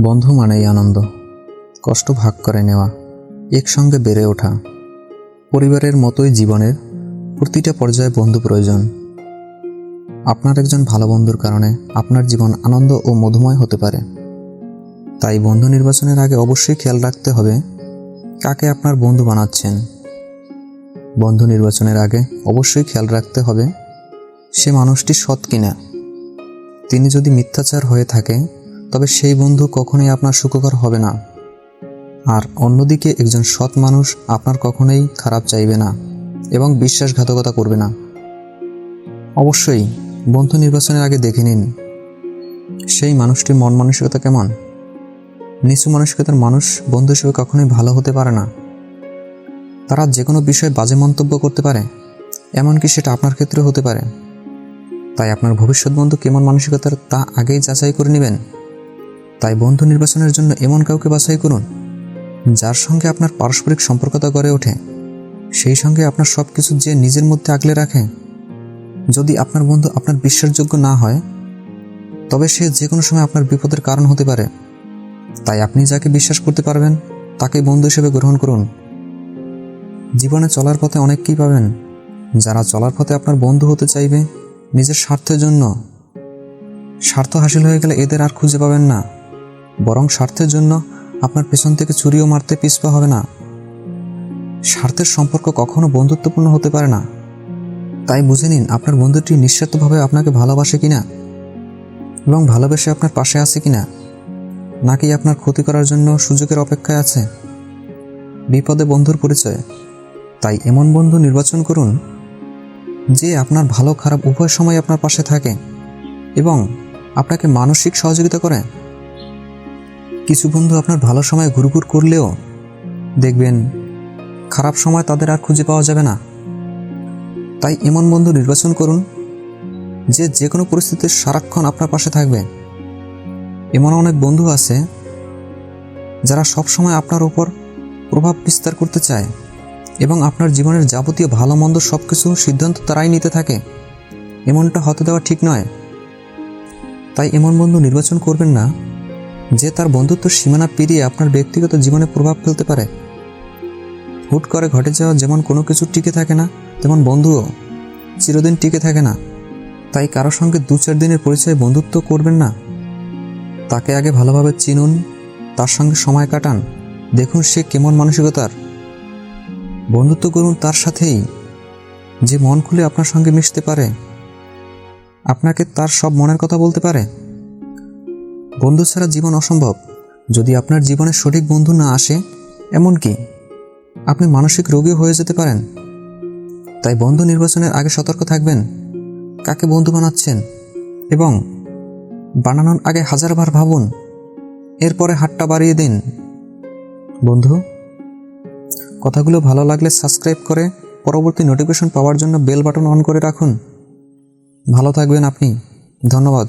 বন্ধু মানেই আনন্দ। কষ্ট ভাগ করে নেওয়া, একসঙ্গে বেড়ে ওঠা। পরিবারের মতোই জীবনের প্রতিটা পর্যায়ে বন্ধু প্রয়োজন। আপনার একজন ভালো বন্ধুর কারণে আপনার জীবন আনন্দ ও মধুময় হতে পারে। তাই বন্ধু নির্বাচনের আগে অবশ্যই খেয়াল রাখতে হবে, কাকে আপনার বন্ধু বানাচ্ছেন। বন্ধু নির্বাচনের আগে অবশ্যই খেয়াল রাখতে হবে, সে মানুষটি সৎ কিনা। তিনি যদি মিথ্যাচার হয়ে থাকে তবে সেই বন্ধু কখনোই আপনার সুখকর হবে না। আর অন্যদিকে একজন সৎ মানুষ আপনার কখনোই খারাপ চাইবে না এবং বিশ্বাসঘাতকতা করবে না। অবশ্যই বন্ধু নির্বাচনের আগে দেখে নিন, সেই মানুষটির মন মানসিকতা কেমন? নিচু মানসিকতার মানুষ বন্ধু হিসেবে কখনোই ভালো হতে পারে না। তারা যে কোনো বিষয়ে বাজে মন্তব্য করতে পারে, এমনকি সেটা আপনার ক্ষেত্রে হতে পারে। তাই আপনার ভবিষ্যৎ বন্ধু কেমন মানসিকতার তা আগেই যাচাই করে নেবেন। তাই বন্ধু নির্বাচনের জন্য এমন কাউকে বাছাই করুন, যার সঙ্গে আপনার পারস্পরিক সম্পর্কতা গড়ে ওঠে। সেই সঙ্গে আপনার সব কিছু যে নিজের মধ্যে আগলে রাখে, যদি আপনার বন্ধু আপনার বিশ্বাসযোগ্য না হয়, তবে সে যে কোনো সময় আপনার বিপদের কারণ হতে পারে। তাই আপনি যাকে বিশ্বাস করতে পারবেন, তাকে বন্ধু হিসেবে গ্রহণ করুন। জীবনে চলার পথে অনেককেই পাবেন, যারা চলার পথে আপনার বন্ধু হতে চাইবে, নিজের স্বার্থের জন্য। স্বার্থ হাসিল হয়ে গেলে এদের আর খুঁজে পাবেন না। বরং স্বার্থের জন্য আপনার পেছন থেকে চুরিও মারতে পিছপা হবে না। স্বার্থের সম্পর্ক কখনো বন্ধুত্বপূর্ণ হতে পারে না। তাই বুঝে নিন আপনার বন্ধুটি নিঃস্বার্থভাবে আপনাকে ভালোবাসে কিনা এবং ভালোবেসে আপনার পাশে আছে কিনা, নাকি আপনার ক্ষতি করার জন্য সুযোগের অপেক্ষায় আছে। বিপদে বন্ধুর পরিচয়। তাই এমন বন্ধু নির্বাচন করুন, যে আপনার ভালো খারাপ উভয় সময় আপনার পাশে থাকে এবং আপনাকে মানসিক সহযোগিতা করে। কিছু বন্ধু আপনার ভালো সময় ঘুরঘুর করলেও দেখবেন খারাপ সময় তাদের আর খুঁজে পাওয়া যাবে না। তাই এমন বন্ধু নির্বাচন করুন যে যে কোনো পরিস্থিতিতে সারাক্ষণ আপনার পাশে থাকবে। এমন অনেক বন্ধু আছে যারা সব সময় আপনার উপর প্রভাব বিস্তার করতে চায় এবং আপনার জীবনের যাবতীয় ভালো মন্দ সব কিছু সিদ্ধান্ত তারাই নিতে থাকে। এমনটা হতে দেওয়া ঠিক নয়। তাই এমন বন্ধু নির্বাচন করবেন না যে তার বন্ধুত্ব সীমানা পেরিয়ে আপনার ব্যক্তিগত জীবনে প্রভাব ফেলতে পারে। হুট করে ঘটে যাওয়া যেমন কোনো কিছু টিকে থাকে না, তেমন বন্ধুও চিরদিন টিকে থাকে না। তাই কারও সঙ্গে দু চার দিনের পরিচয় বন্ধুত্ব করবেন না। তাকে আগে ভালোভাবে চিনুন, তার সঙ্গে সময় কাটান, দেখুন সে কেমন মানসিকতার। বন্ধুত্ব করুন তার সাথেই, যে মন খুলে আপনার সঙ্গে মিশতে পারে, আপনাকে তার সব মনের কথা বলতে পারে। বন্ধু ছাড়া জীবন অসম্ভব। যদি আপনার জীবনে সঠিক বন্ধু না আসে এমনকি আপনি মানসিক রোগী হয়ে যেতে পারেন। তাই বন্ধু নির্বাচনের আগে সতর্ক থাকবেন, কাকে বন্ধু বানাচ্ছেন এবং বানানোর আগে হাজারবার ভাবুন, এরপরে হাতটা বাড়িয়ে দিন। বন্ধু, কথাগুলো ভালো লাগলে সাবস্ক্রাইব করে পরবর্তী নোটিফিকেশন পাওয়ার জন্য বেল বাটন অন করে রাখুন। ভালো থাকবেন আপনি। ধন্যবাদ।